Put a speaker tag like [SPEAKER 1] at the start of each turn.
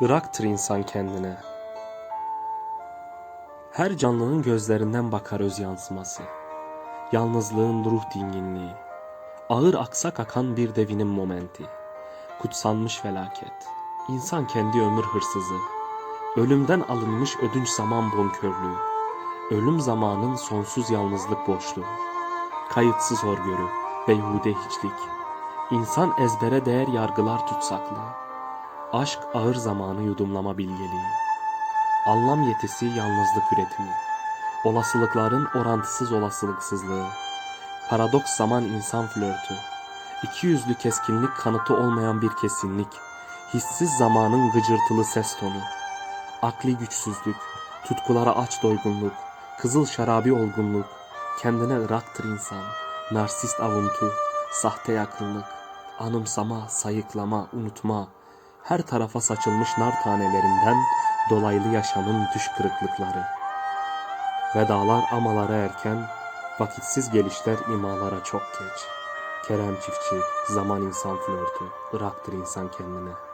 [SPEAKER 1] Bıraktır insan kendine. Her canlının gözlerinden bakar öz yansıması. Yalnızlığın ruh dinginliği. Ağır aksak akan bir devinin momenti. Kutsanmış felaket. İnsan kendi ömür hırsızı. Ölümden alınmış ödünç zaman bonkörlüğü. Ölüm zamanın sonsuz yalnızlık boşluğu. Kayıtsız horgörü, beyhude hiçlik. İnsan ezbere değer yargılar tutsaklığı. Aşk ağır zamanı yudumlama bilgeliği. Anlam yetisi yalnızlık üretimi. Olasılıkların orantısız olasılıksızlığı. Paradoks zaman insan flörtü. İki yüzlü keskinlik kanıtı olmayan bir kesinlik. Hissiz zamanın gıcırtılı ses tonu. Akli güçsüzlük, tutkulara aç doygunluk, kızıl şarabi olgunluk, kendine ıraktır insan, narsist avuntu, sahte yakınlık, anımsama, sayıklama, unutma, her tarafa saçılmış nar tanelerinden dolaylı yaşamın düş kırıklıkları. Vedalar amalara erken, vakitsiz gelişler imalara çok geç. Kerem Çiftçi, zaman insan flörtü, ıraktır insan kendine.